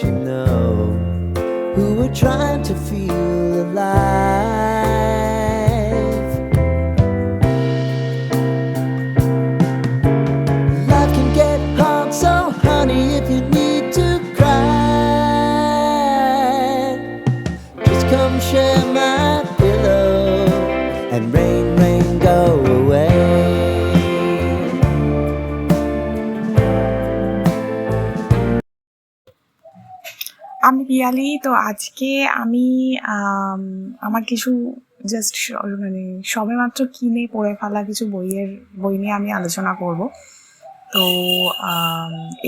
you know. Who are trying to feel Piyali তো আজকে আমি আমার কিছু জাস্ট মানে সবেমাত্র কিনে পড়ে ফেলা কিছু বইয়ের, বই নিয়ে আমি আলোচনা করব। তো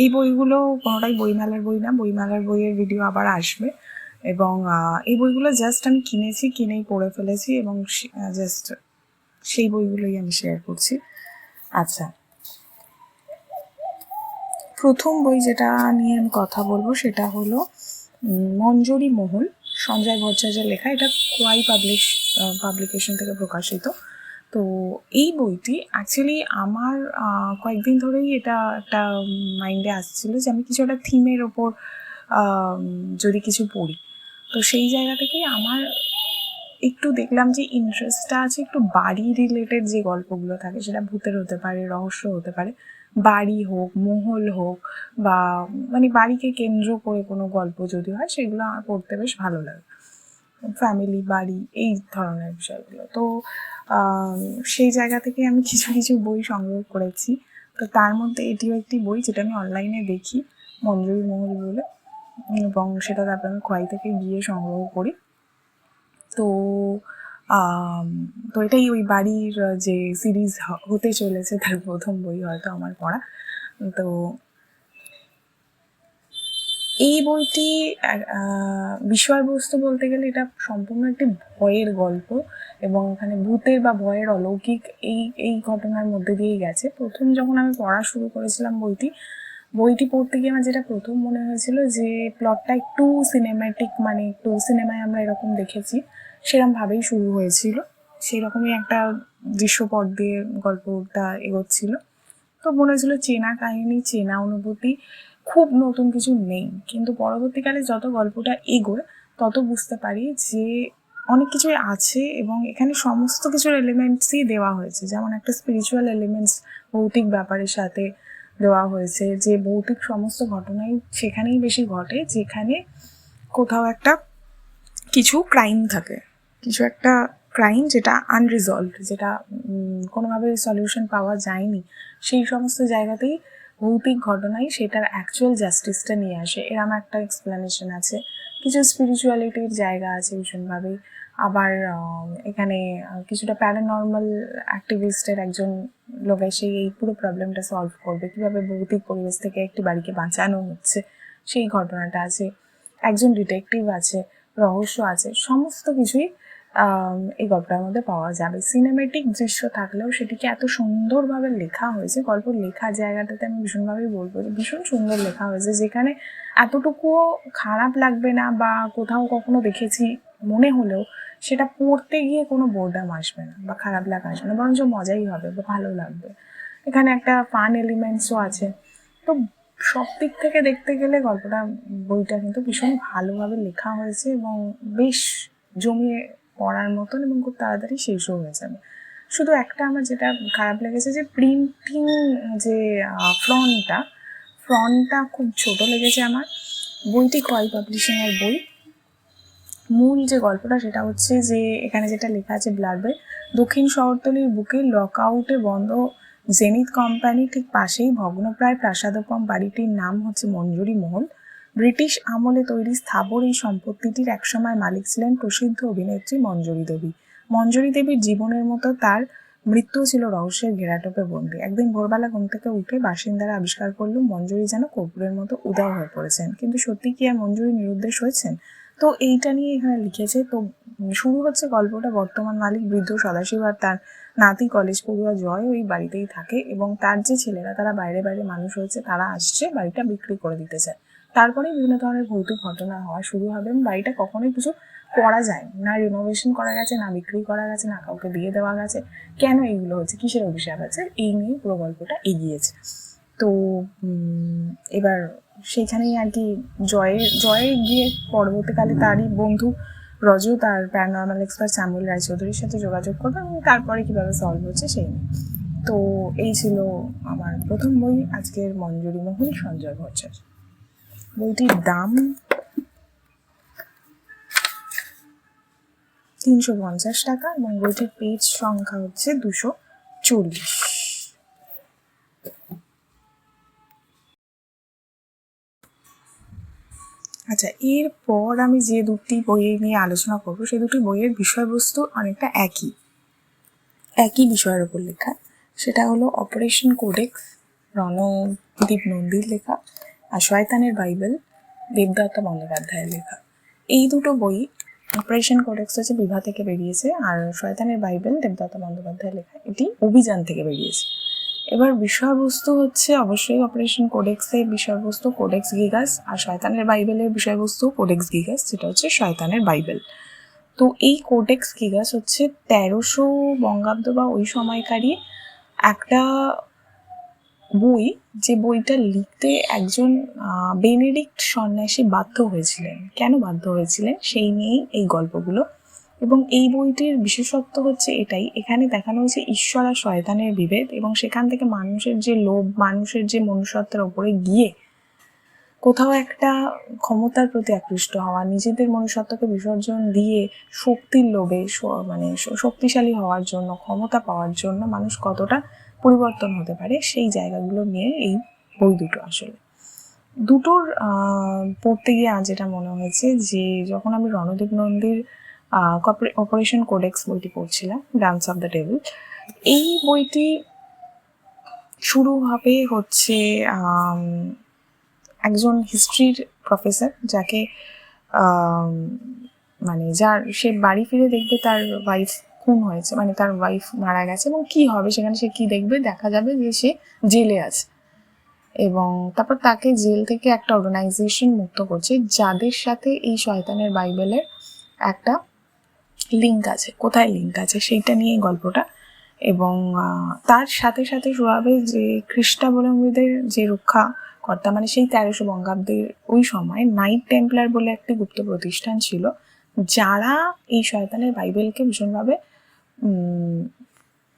এই বইগুলো কোনোটাই বইমেলার বই না বইমেলার বইয়ের ভিডিও আবার আসবে। এবং এই বইগুলো জাস্ট আমি কিনেছি, কিনেই পড়ে ফেলেছি এবং জাস্ট সেই বইগুলোই আমি শেয়ার করছি। আচ্ছা। প্রথম বই যেটা নিয়ে আমি কথা বলব সেটা হলো মঞ্জরি মহল সঞ্জয় ভট্টাচার্যের লেখা, এটা কোয়াই পাবলিশ পাবলিকেশন থেকে প্রকাশিত। তো এই বইটি অ্যাকচুয়ালি আমার কয়েকদিন ধরেই এটা একটা মাইন্ডে আসছিল যে আমি কিছু একটা থিমের ওপর যদি কিছু পড়ি। তো সেই জায়গা থেকে আমার একটু দেখলাম যে ইন্টারেস্টটা আছে একটু বাড়ি রিলেটেড যে গল্পগুলো থাকে, সেটা ভূতের হতে পারে, রহস্য হতে পারে। বাড়ি হোক, মহল হোক বা মানে বাড়িকে কেন্দ্র করে কোনো গল্প যদি হয়, সেগুলো আমার পড়তে বেশ ভালো লাগে। ফ্যামিলি বাড়ি, এই ধরনের বিষয়গুলো। তো সেই জায়গা থেকে আমি কিছু কিছু বই সংগ্রহ করেছি। তো তার মধ্যে এটিও একটি বই যেটা আমি অনলাইনে দেখি, মঞ্জুরি মহল বলে। এবং সেটা তারপরে আমি খোয়াই থেকে গিয়ে সংগ্রহ করি। তো তো এটাই ওই বাড়ির যে সিরিজ হতে চলেছে তার প্রথম বই হয়তো আমার পড়া। তো এই বইটি বিষয়বস্তু বলতে গেলে এটা সম্পূর্ণ একটি ভয়ের গল্প এবং এখানে ভূতের বা ভয়ের অলৌকিক এই এই ঘটনার মধ্যে দিয়েই গেছে। প্রথম যখন আমি পড়া শুরু করেছিলাম বইটি বইটি পড়তে গিয়ে আমার যেটা প্রথম মনে হয়েছিল যে প্লটটা একটু সিনেম্যাটিক মানে একটু সিনেমায় আমরা এরকম দেখেছি। সেরকমভাবেই শুরু হয়েছিল। সেই রকমই একটা দৃশ্যপট দিয়ে গল্পটা এগোচ্ছিল। তো মনে হয়েছিল চেনা কাহিনী, চেনা অনুভূতি খুব নতুন কিছু নেই। কিন্তু পরবর্তীকালে যত গল্পটা এগোয়, তত বুঝতে পারি যে অনেক কিছুই আছে এবং এখানে সমস্ত কিছুর এলিমেন্টসই দেওয়া হয়েছে। যেমন একটা স্পিরিচুয়াল এলিমেন্টস ভৌতিক ব্যাপারের সাথে দেওয়া হয়েছে যে ভৌতিক সমস্ত ঘটনাই সেখানেই বেশি ঘটে, যেখানে কোথাও একটা কিছু ক্রাইম থাকে। কিছু একটা ক্রাইম যেটা আনরিজলভড যেটা কোনোভাবে সলিউশন পাওয়া যায়নি, সেই সমস্ত জায়গাতেই ভৌতিক ঘটনাই সেটার অ্যাকচুয়াল জাস্টিসটা নিয়ে আসে। এরম একটা এক্সপ্লেনেশন আছে। কিছু স্পিরিচুয়ালিটির জায়গা আছে ভীষণভাবেই আবার এখানে কিছুটা প্যারানর্মাল অ্যাক্টিভিস্টের একজন লোক এসে এই পুরো প্রবলেমটা সলভ করবে। কীভাবে ভৌতিক পরিবেশ থেকে একটি বাড়িকে বাঁচানো হচ্ছে, সেই ঘটনাটা আছে। একজন ডিটেকটিভ আছে, রহস্য আছে, সমস্ত কিছুই এই গল্পটার মধ্যে পাওয়া যাবে। সিনেমেটিক দৃশ্য থাকলেও সেটিকে এত সুন্দরভাবে লেখা হয়েছে গল্প লেখা জায়গাটাতে আমি ভীষণভাবেই বলব যে ভীষণ সুন্দর লেখা হয়েছে, যেখানে এতটুকুও খারাপ লাগবে না বা কোথাও কখনো দেখেছি মনে হলেও সেটা পড়তে গিয়ে কোনো বোর্ডাম আসবে না বা খারাপ লাগা আসবে না, বরঞ্চ মজাই হবে বা ভালো লাগবে। এখানে একটা ফান এলিমেন্টসও আছে। তো সব দিক থেকে দেখতে গেলে গল্পটা, বইটা কিন্তু ভীষণ ভালোভাবে লেখা হয়েছে এবং বেশ জমিয়ে পড়ার মতন এবং খুব তাড়াতাড়ি শেষও হয়ে যাবে। শুধু একটা আমার যেটা খারাপ লেগেছে যে প্রিন্টিং যে ফ্রন্টটা ফ্রন্টটা খুব ছোট লেগেছে আমার। বইটি কয় পাবলিশিংয়ের বই? মূল যে গল্পটা সেটা হচ্ছে যে, এখানে যেটা লেখা আছে ব্লাডবে দক্ষিণ শহরতলির বুকে লকআউটে বন্ধ জেনিত কোম্পানি ঠিক পাশেই ভগ্নপ্রায় প্রাসাদোপম বাড়িটির নাম হচ্ছে মঞ্জুরি মহল। ব্রিটিশ আমলে তৈরি স্থাবর এই সম্পত্তিটির একসময় মালিক ছিলেন প্রসিদ্ধ অভিনেত্রী মঞ্জুরি দেবী। মঞ্জুরি দেবীর জীবনের মতো তার মৃত্যু ছিল রহস্যের ঘেরাটোপে বন্দী। একদিন ভোরবেলা ঘুম থেকে উঠে বাসিন্দারা আবিষ্কার করল, মঞ্জুরি যেন কর্পূরের মতো উদাও হয়ে পড়েছেন। কিন্তু সত্যি কি আর মঞ্জুরি নিরুদ্দেশ হয়েছেন? তো এইটা নিয়ে এখানে লিখেছে, তো শুরু হচ্ছে গল্পটা বর্তমান মালিক বৃদ্ধ সদাশিব আর তার নাতি কলেজ পড়ুয়া জয় ওই বাড়িতেই থাকে এবং তার যে ছেলেরা, তারা বাইরে বাইরে মানুষ হয়েছে, তারা আসছে, বাড়িটা বিক্রি করে দিতে চায়। তারপরে বিভিন্ন ধরনের ভৌতিক ঘটনা হওয়া শুরু হবে। এবং বাড়িটা কখনোই কিছু করা যায় না রিনোভেশন করা গেছে, না বিক্রি করা গেছে, না কাউকে দিয়ে দেওয়া গেছে। কেন এইগুলো হচ্ছে কিসের অভিশাপ আছে? এই নিয়ে পুরো গল্পটা এগিয়েছে। তো এবার সেইখানেই আর কি জয়ে জয়ে গিয়ে পরবর্তীকালে তারই বন্ধু রজু, তার প্যারানর্মাল এক্সপার্ট স্যামুয়েল রায়চৌধুরীর সাথে যোগাযোগ করবে এবং তারপরে কীভাবে সলভ হচ্ছে সেই নিয়ে। তো, এই ছিল আমার প্রথম বই। আজকের মঞ্জুরি মোহন, সঞ্জয় ভট্টাচার্য। বইটির দাম? তিনশো পঞ্চাশ টাকা এবং বইটির পেজ সংখ্যা হচ্ছে দুশো চল্লিশ। আচ্ছা এরপর আমি যে দুটি বই নিয়ে আলোচনা করব সেই দুটি বইয়ের বিষয়বস্তু অনেকটা একই। একই বিষয়ের উপর লেখা। সেটা হলো অপারেশন কোডেক্স রণদীপ নন্দীর লেখা। আর শয়তানের বাইবেল দেবদত্ত বন্দ্যোপাধ্যায়ের লেখা। এই দুটো বই অপারেশন কোডেক্স হচ্ছে বিভা থেকে বেরিয়েছে আর শয়তানের বাইবেল দেবদত্ত বন্দ্যোপাধ্যায়ের লেখা, এটি অভিযান থেকে বেরিয়েছে। এবার বিষয়বস্তু হচ্ছে অবশ্যই অপারেশন কোডেক্সের বিষয়বস্তু কোডেক্স গিগাস আর শয়তানের বাইবেলের বিষয়বস্তু কোডেক্স গিগাস যেটা হচ্ছে শয়তানের বাইবেল। তো এই কোডেক্স গিগাস হচ্ছে তেরোশো বঙ্গাব্দ বা ওই সময়কারই একটা বই, যে বইটা লিখতে একজন বেনেডিক্ট সন্ন্যাসী বাধ্য হয়েছিলেন। কেন বাধ্য হয়েছিলেন? সেই নিয়েই এই গল্পগুলো। এবং এই বইটির বিশেষত্ব হচ্ছে এটাই, এখানে দেখানো হয়েছে ঈশ্বর আর শয়তানের বিভেদ এবং সেখান থেকে মানুষের যে লোভ, মানুষের যে মনুষ্যত্বের ওপরে গিয়ে কোথাও একটা ক্ষমতার প্রতি আকৃষ্ট হওয়া, নিজেদের মনুষ্যত্বকে বিসর্জন দিয়ে শক্তির লোভে মানে শক্তিশালী হওয়ার জন্য, ক্ষমতা পাওয়ার জন্য মানুষ কতটা পরিবর্তন হতে পারে সেই জায়গাগুলো নিয়ে এই বই দুটো আসলে। দুটোর পড়তে গিয়ে আজ যেটা মনে হয়েছে যে যখন আমি রণদীপ নন্দীর অপারেশন কোডেক্স বইটি পড়ছিলাম ডান্স অফ দ্য টেবিল এই বইটি শুরু হবে হচ্ছে একজন হিস্ট্রির প্রফেসর যাকে মানে যার সে বাড়ি ফিরে দেখবে তার ওয়াইফ খুন হয়েছে মানে তার ওয়াইফ মারা গেছে এবং কি হবে, সেখানে সে কি দেখবে, দেখা যাবে যে সে জেলে আছে। এবং তারপর তাকে জেল থেকে একটা অর্গানাইজেশন মুক্ত করছে, যাদের সাথে এই শয়তানের বাইবেলের একটা লিঙ্ক আছে। কোথায় লিঙ্ক আছে, সেইটা নিয়ে গল্পটা। এবং তার সাথে সাথে শুরু হবে যে খ্রিস্টাবলম্বীদের যে রক্ষা কর্তা মানে সেই তেরোশো বঙ্গাব্দের ওই সময় নাইট টেম্পলার বলে একটি গুপ্ত প্রতিষ্ঠান ছিল, যারা এই শয়তানের বাইবেলকে ভীষণভাবে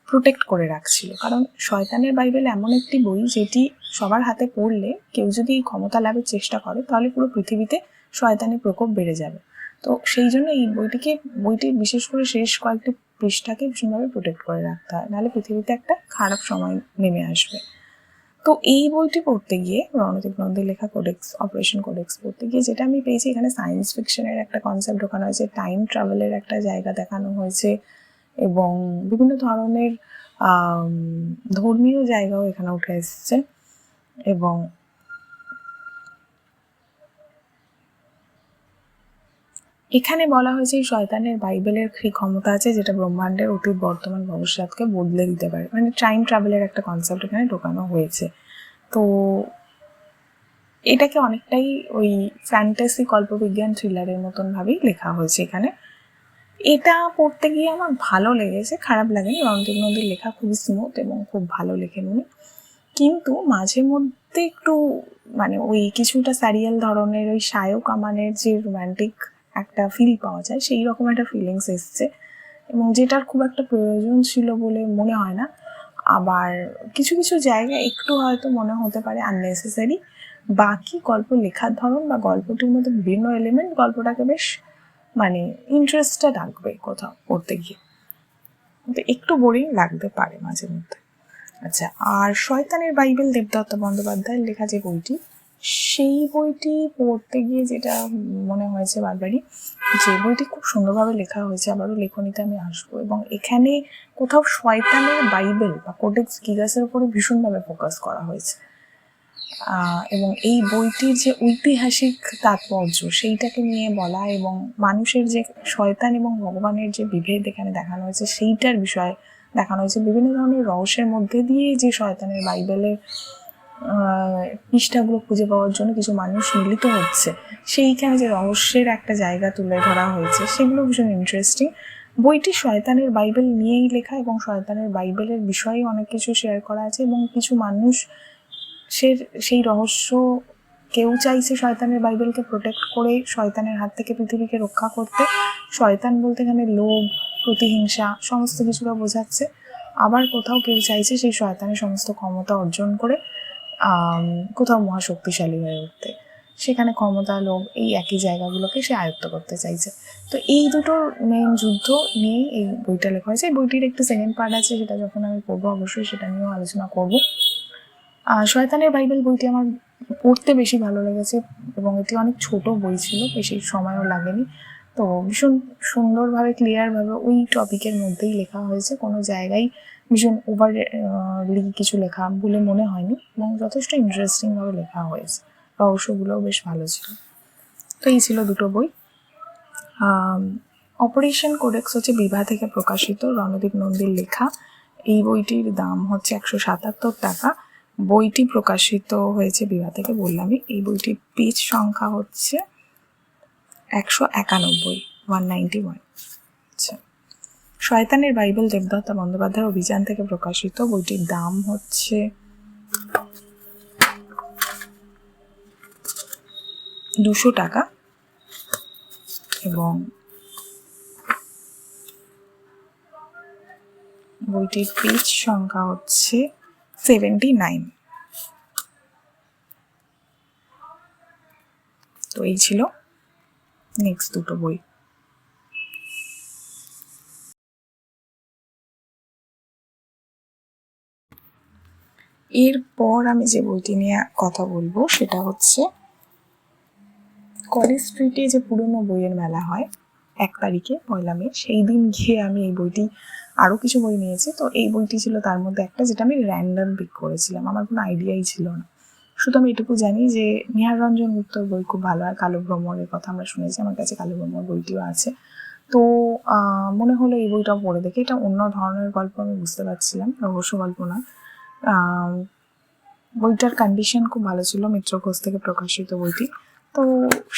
প্রোটেক্ট করে রাখছিল। কারণ শয়তানের বাইবেল এমন একটি বই যেটি সবার হাতে পড়লে কেউ যদি এই ক্ষমতা লাভের চেষ্টা করে, তাহলে পুরো পৃথিবীতে শয়তানের প্রকোপ বেড়ে যাবে। তো সেই জন্য এই বইটিকে বইটির বিশেষ করে শেষ কয়েকটি পৃষ্ঠাকে ভীষণভাবে প্রোটেক্ট করে রাখতে হয়। নাহলে পৃথিবীতে একটা খারাপ সময় নেমে আসবে। তো এই বইটি পড়তে গিয়ে, রণদীপ নন্দীর লেখা কোডেক্স অপারেশন কোডেক্স পড়তে গিয়ে, যেটা আমি পেয়েছি এখানে সায়েন্স ফিকশনের একটা কনসেপ্ট ঢোকানো হয়েছে টাইম ট্রাভেলের একটা জায়গা দেখানো হয়েছে এবং বিভিন্ন ধরনের ধর্মীয় জায়গাও এখানে উঠে এসেছে এবং এখানে বলা হয়েছে শয়তানের বাইবেলের কি ক্ষমতা আছে যেটা ব্রহ্মাণ্ডের অতীত বর্তমান ভবিষ্যৎকে বদলে দিতে পারে? মানে টাইম ট্রাভেলের একটা কনসেপ্ট এখানে ঢোকানো হয়েছে। তো এটাকে অনেকটাই ওই ফ্যান্টাসি কল্পবিজ্ঞান থ্রিলারের মতন ভাবেই লেখা হয়েছে এখানে। এটা পড়তে গিয়ে আমার ভালো লেগেছে, খারাপ লাগেনি। রণদীপ নদীর লেখা খুবই স্মুথ এবং খুব ভালো লেখেন উনি। কিন্তু মাঝে মধ্যে একটু মানে ওই কিছুটা স্যারিয়াল ধরনের, ওই সায়ক আমানের যে রোম্যান্টিক একটা ফিল পাওয়া যায়, সেই রকম একটা ফিলিংস এসছে। এবং যেটার খুব একটা প্রয়োজন ছিল বলে মনে হয় না। আবার কিছু কিছু জায়গায় একটু হয়তো মনে হতে পারে আননেসেসারি বাকি গল্প লেখার ধরন বা গল্পটির মধ্যে বিভিন্ন এলিমেন্ট গল্পটাকে বেশ মানে ইন্টারেস্টটা রাখবে কোথাও পড়তে গিয়ে। কিন্তু একটু বোরিং লাগতে পারে মাঝে মধ্যে। আচ্ছা আর শয়তানের বাইবেল দেবদত্ত বন্দ্যোপাধ্যায়ের লেখা যে বইটি, সেই বইটি পড়তে গিয়ে যেটা মনে হয়েছে বারবারই, যে বইটি খুব সুন্দরভাবে লেখা হয়েছে, আবারও লেখনীতে আমি আসব এবং এখানে কোথাও শয়তানের বাইবেল বা কোডেক্স গিগাসের উপরে ভীষণভাবে ফোকাস করা হয়েছে। এবং এই বইটির যে ঐতিহাসিক তাৎপর্য সেইটাকে নিয়ে বলা এবং মানুষের যে শয়তান এবং ভগবানের যে বিভেদ এখানে দেখানো হয়েছে, সেইটার বিষয়ে দেখানো হয়েছে। বিভিন্ন ধরনের রহস্যের মধ্যে দিয়ে যে শয়তানের বাইবেলের পৃষ্ঠাগুলো খুঁজে পাওয়ার জন্য কিছু মানুষ মিলিত হচ্ছে, সেইখানে যে রহস্যের একটা জায়গা তুলে ধরা হয়েছে, সেগুলো ভীষণ ইন্টারেস্টিং বইটি শয়তানের বাইবেল নিয়েই লেখা এবং শয়তানের বাইবেলের বিষয়ে অনেক কিছু শেয়ার করা আছে এবং কিছু মানুষ সে, সেই রহস্য কেউ চাইছে শয়তানের বাইবেলকে প্রোটেক্ট করে শয়তানের হাত থেকে পৃথিবীকে রক্ষা করতে। শয়তান বলতে এখানে লোভ, প্রতিহিংসা, সমস্ত কিছুটা বোঝাচ্ছে। আবার কোথাও কেউ চাইছে সেই শয়তানের সমস্ত ক্ষমতা অর্জন করে কোথাও মহাশক্তিশালী হয়ে উঠতে। সেখানে ক্ষমতা, লোভ এই একই জায়গাগুলোকে সে আয়ত্ত করতে চাইছে। তো এই দুটোর মেইন যুদ্ধ নিয়েই এই বইটা লেখা হয়েছে। এই বইটির একটু সেকেন্ড পার্ট আছে, সেটা যখন আমি পড়ব অবশ্যই সেটা নিয়েও আলোচনা করব। শয়তানের বাইবেল বইটি আমার পড়তে বেশি ভালো লেগেছে এবং এটি অনেক ছোট বই ছিল, বেশি সময়ও লাগেনি। তো ভীষণ সুন্দরভাবে ক্লিয়ারভাবে ওই টপিকের মধ্যেই লেখা হয়েছে। কোনো জায়গায় ভীষণ ওভার কিছু লেখা বলে মনে হয়নি এবং যথেষ্ট ইন্টারেস্টিংভাবে লেখা হয়েছে। রহস্যগুলোও বেশ ভালো ছিল। তো এই ছিল দুটো বই। অপারেশন কোডেক্স হচ্ছে বিভা থেকে প্রকাশিত রণদীপ নন্দীর লেখা। এই বইটির দাম হচ্ছে একশো সাতাত্তর টাকা। বইটি প্রকাশিত হয়েছে বিভা থেকে বললামই। এই বইটির পেজ সংখ্যা হচ্ছে একশো একানব্বই ওয়ান নাইনটি ওয়ান আচ্ছা। শয়তানের বাইবেল দেবদত্তা বন্দ্যোপাধ্যায়ের অভিযান থেকে প্রকাশিত বইটির দাম হচ্ছে দুশো টাকা এবং বইটির পেজ সংখ্যা হচ্ছে সেভেন্টি নাইন। তো এই ছিল নেক্সট দুটো বই। এরপর আমি যে বইটি নিয়ে কথা বলব, সেটা হচ্ছে কলেজ স্ট্রিটে যে পুরনো বইয়ের মেলা হয়, এক তারিখে, পয়লা মে, সেই দিন গিয়ে আমি এই বইটি আরও কিছু বই নিয়েছি। তো এই বইটি ছিল তার মধ্যে একটা যেটা আমি র্যান্ডম পিক করেছিলাম। আমার কোনো আইডিয়াই ছিল না। শুধু আমি এটুকু জানি যে নিহার রঞ্জন গুপ্তর বই খুব ভালো হয় কালো ভ্রমণের কথা আমরা শুনেছি। আমার কাছে কালো ভ্রমণ বইটিও আছে। তো মনে হলো এই বইটাও পড়ে দেখে। এটা অন্য ধরনের গল্প আমি বুঝতে পারছিলাম, রহস্য গল্প না। বইটার কন্ডিশন খুব ভালো ছিল, মিত্র ঘোষ থেকে প্রকাশিত বইটি। তো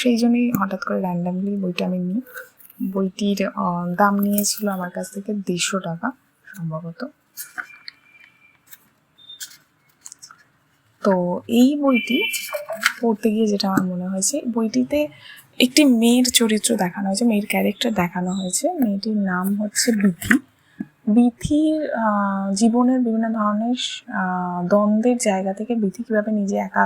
সেই জন্যই হঠাৎ করে র্যান্ডামলি বইটা আমি নিই। বইটির দাম নিয়েছিল আমার কাছ থেকে দেড়শো টাকা সম্ভবত। তো এই বইটি পড়তে গিয়ে যেটা আমার মনে হয়েছে বইটিতে একটি মেয়ের চরিত্র দেখানো হয়েছে, মেয়ের ক্যারেক্টার দেখানো হয়েছে। মেয়েটির নাম হচ্ছে বিথি। বিথির জীবনের বিভিন্ন ধরনের দ্বন্দ্বের জায়গা থেকে বিথি কীভাবে নিজে একা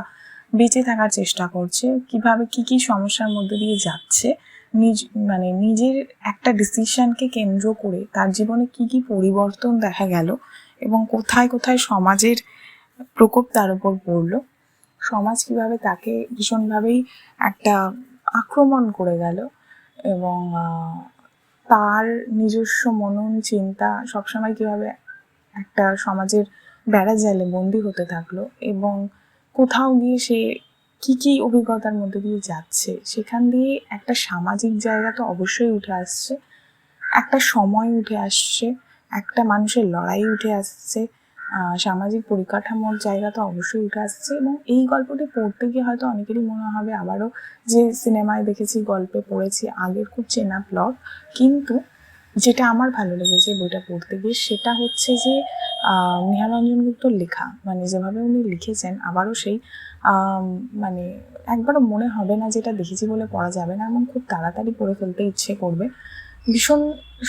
বেঁচে থাকার চেষ্টা করছে, কীভাবে কি কি সমস্যার মধ্যে দিয়ে যাচ্ছে নিজ মানে নিজের একটা ডিসিশনকে কেন্দ্র করে তার জীবনে কি কি পরিবর্তন দেখা গেল এবং কোথায় কোথায় সমাজের প্রকোপ তার উপর পড়ল, সমাজ কীভাবে তাকে ভীষণভাবেই একটা আক্রমণ করে গেল এবং তার নিজস্ব মনন চিন্তা সবসময় কীভাবে একটা সমাজের বেড়া জালে বন্দি হতে থাকল এবং কোথাও গিয়ে সে কি কি অভিজ্ঞতার মধ্যে দিয়ে যাচ্ছে? সেখান দিয়ে একটা সামাজিক জায়গা তো অবশ্যই উঠে আসছে। একটা সময় উঠে আসছে। একটা মানুষের লড়াই উঠে আসছে। সামাজিক পরিকাঠামোর জায়গা তো অবশ্যই উঠে আসছে এবং এই গল্পটি পড়তে গিয়ে হয়তো অনেকেরই মনে হবে, আবারও যে সিনেমায় দেখেছি, গল্পে পড়েছি, আগের খুব চেনা প্লট কিন্তু যেটা আমার ভালো লেগেছে বইটা পড়তে গিয়ে সেটা হচ্ছে যে নিহারঞ্জন গুপ্তর লেখা। মানে যেভাবে উনি লিখেছেন, আবারও সেই মানে একবারও মনে হবে না যেটা দেখেছি বলে পড়া যাবে না এবং খুব তাড়াতাড়ি পড়ে ফেলতে ইচ্ছে করবে। ভীষণ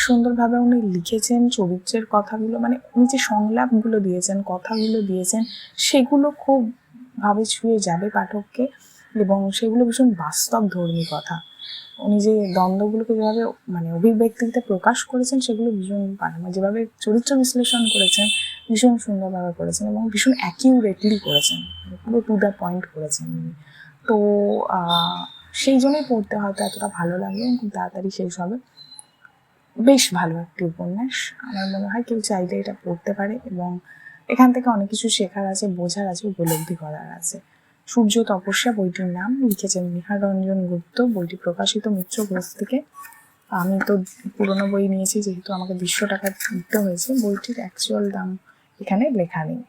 সুন্দরভাবে উনি লিখেছেন চরিত্রের কথাগুলো মানে উনি যে সংলাপগুলো দিয়েছেন, কথাগুলো দিয়েছেন, সেগুলো খুব ভাবে ছুঁয়ে যাবে পাঠককে এবং সেগুলো ভীষণ বাস্তব ধর্মী কথা। উনি যে দ্বন্দ্বগুলোকে যেভাবে মানে অভিব্যক্তিতে প্রকাশ করেছেন, সেগুলো ভীষণ মানে যেভাবে চরিত্র বিশ্লেষণ করেছেন, ভীষণ সুন্দরভাবে করেছেন এবং ভীষণ অ্যাকিউরেটলি করেছেন পুরো টু দ্য পয়েন্ট করেছেন তো সেই জন্যই পড়তে হয়তো এতটা ভালো লাগে এবং খুব তাড়াতাড়ি শেষ হবে। বেশ ভালো একটি উপন্যাস। আমার মনে হয় কেউ চাইলে এটা পড়তে পারে এবং এখান থেকে অনেক কিছু শেখার আছে, বোঝার আছে, উপলব্ধি করার আছে। সূর্য তপস্যা বইটির নাম লিখেছেন নিহার রঞ্জন গুপ্ত। বইটি প্রকাশিত মিত্র ঘোষ থেকে। আমি তো পুরোনো বই নিয়েছি, যেহেতু আমাকে দুশো টাকা দিতে হয়েছে। বইটির অ্যাকচুয়াল দাম এখানে লেখা নেই।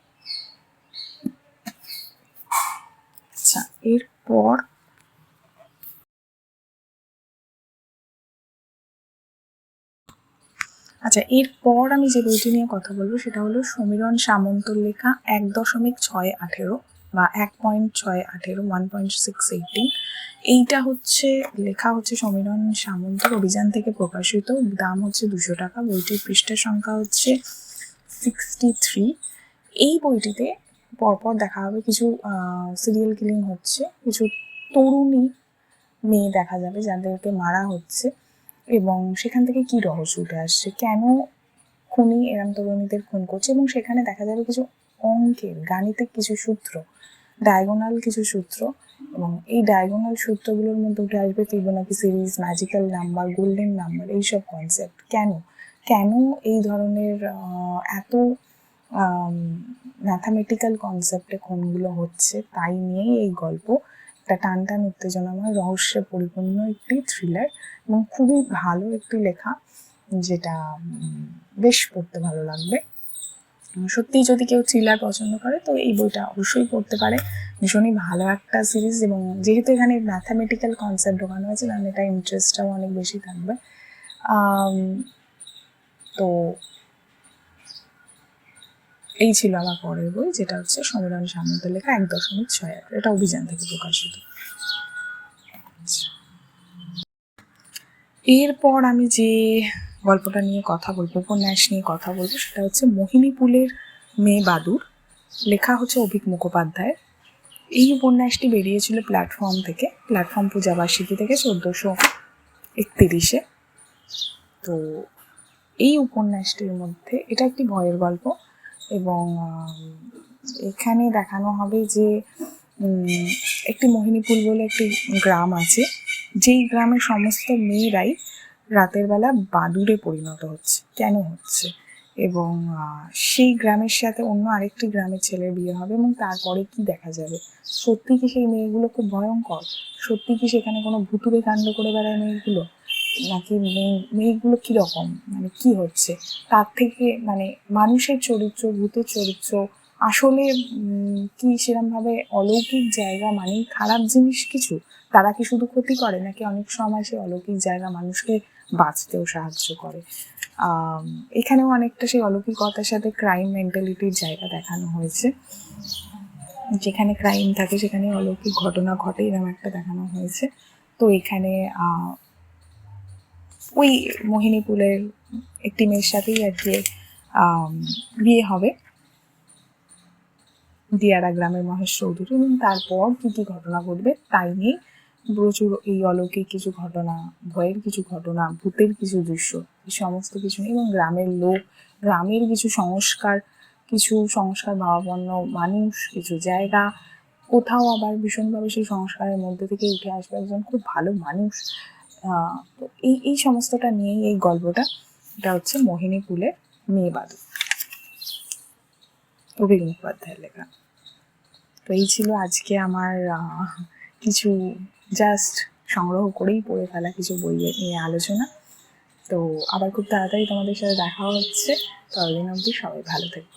আচ্ছা এরপর আচ্ছা এরপর আমি যে বইটি নিয়ে কথা বলব, সেটা হলো সমীরণ সামন্তর লেখা এক দশমিক ছয় আঠেরো। বা এক পয়েন্ট ছয় আঠেরো ওয়ান পয়েন্ট সিক্স এইটিন এইটা হচ্ছে, লেখা হচ্ছে সমীরণ সামন্তর অভিযান থেকে প্রকাশিত। দাম হচ্ছে দুশো টাকা। বইটির পৃষ্ঠা সংখ্যা হচ্ছে সিক্সটি থ্রি এই বইটিতে পরপর দেখা হবে কিছু সিরিয়াল কিলিং হচ্ছে, কিছু তরুণী মেয়ে দেখা যাবে যাদেরকে মারা হচ্ছে, এবং সেখান থেকে কি রহস্য উঠে আসছে, কেন খুনি এরম তরুণীদের খুন করছে, এবং সেখানে দেখা যাবে কিছু অঙ্কের গাণিতিক কিছু সূত্র ডায়াগোনাল কিছু সূত্র এবং এই ডায়াগোনাল সূত্রগুলোর মধ্যে উঠে আসবে Fibonacci series magical number golden number এইসব কনসেপ্ট কেন? কেন এই ধরনের এত ম্যাথামেটিক্যাল কনসেপ্টে কোনগুলো হচ্ছে তাই নিয়েই এই গল্প একটা টান টান উত্তেজনাময়, রহস্যে পরিপূর্ণ একটি থ্রিলার এবং খুবই ভালো একটি লেখা যেটা বেশ পড়তে ভালো লাগবে। সত্যিই যদি কেউ থ্রিলার পছন্দ করে, তো এই বইটা অবশ্যই পড়তে পারে। ভীষণই ভালো একটা সিরিজ এবং যেহেতু এখানে ম্যাথামেটিক্যাল কনসেপ্ট ঢোকানো হয়েছে, তাহলে এটা ইন্টারেস্টটাও অনেক বেশি থাকবে। তো এই ছিল আমার পরের বই, যেটা হচ্ছে সমীরণ সামন্ত লেখা এক দশমিক ছয় আট। এটা অভিযান থেকে প্রকাশিত। এরপর আমি যে গল্পটা নিয়ে কথা বলব, উপন্যাস নিয়ে কথা বলব, সেটা হচ্ছে মোহিনীপুলের মেয়ে বাদুর। লেখা হচ্ছে অভিক মুখোপাধ্যায় এই উপন্যাসটি বেরিয়েছিল প্ল্যাটফর্ম থেকে, প্ল্যাটফর্ম পূজাবার্ষিকী থেকে চোদ্দোশো একতিরিশে। তো এই উপন্যাসটির মধ্যে এটা একটি ভয়ের গল্প এবং এখানে দেখানো হবে যে একটি মোহিনীপুর বলে একটি গ্রাম আছে। যেই গ্রামের সমস্ত মেয়েরাই রাতের বেলা বাদুড়ে পরিণত হচ্ছে। কেন হচ্ছে? এবং সেই গ্রামের সাথে অন্য আরেকটি গ্রামের ছেলের বিয়ে হবে এবং তারপরে কি দেখা যাবে? সত্যি কি সেই মেয়েগুলো খুব ভয়ঙ্কর? সত্যি কি সেখানে কোনো ভুতুরে কাণ্ড করে বেড়ায় মেয়েগুলো? নাকি মেয়ে, মেয়েগুলো কীরকম? মানে কি হচ্ছে? তার থেকে মানে মানুষের চরিত্র ভূতের চরিত্র, আসলে কি সেরমভাবে অলৌকিক জায়গা মানে খারাপ জিনিস কিছু? তারা কি শুধু ক্ষতি করে? নাকি অনেক সময় সেই অলৌকিক জায়গা মানুষকে বাঁচতেও সাহায্য করে? এখানেও অনেকটা সেই অলৌকিকতার সাথে ক্রাইম মেন্টালিটির জায়গা দেখানো হয়েছে। যেখানে ক্রাইম থাকে সেখানে অলৌকিক ঘটনা ঘটে এরকম একটা দেখানো হয়েছে। তো এখানে ওই মোহিনীপুলের একটি মেয়ের সাথেই আর কি বিয়ে হবে। দিয়ারা গ্রামের মহেশ চৌধুরী। এবং তারপর কী কী ঘটনা ঘটবে তাই নিয়ে প্রচুর এই অলৌকিক কিছু ঘটনা, ভয়ের কিছু ঘটনা, ভূতের কিছু দৃশ্য, এই সমস্ত কিছু এবং গ্রামের লোক, গ্রামের কিছু সংস্কার কিছু সংস্কার ভাবাপন্ন মানুষ, কিছু জায়গা, কোথাও আবার ভীষণভাবে সেই সংস্কারের মধ্যে থেকে উঠে আসবে একজন খুব ভালো মানুষ। তো এই এই সমস্তটা নিয়েই এই গল্পটা, এটা হচ্ছে মোহিনীপুলের মেয়ে বাদু অভিক মুখোপাধ্যায়ের লেখা। তো এই ছিল আজকে আমার কিছু জাস্ট সংগ্রহ করেই পড়ে ফেলা কিছু বই নিয়ে আলোচনা। তো আবার খুব তাড়াতাড়ি তোমাদের সাথে দেখা হচ্ছে। ততদিন অবধি সবাই ভালো থেকো।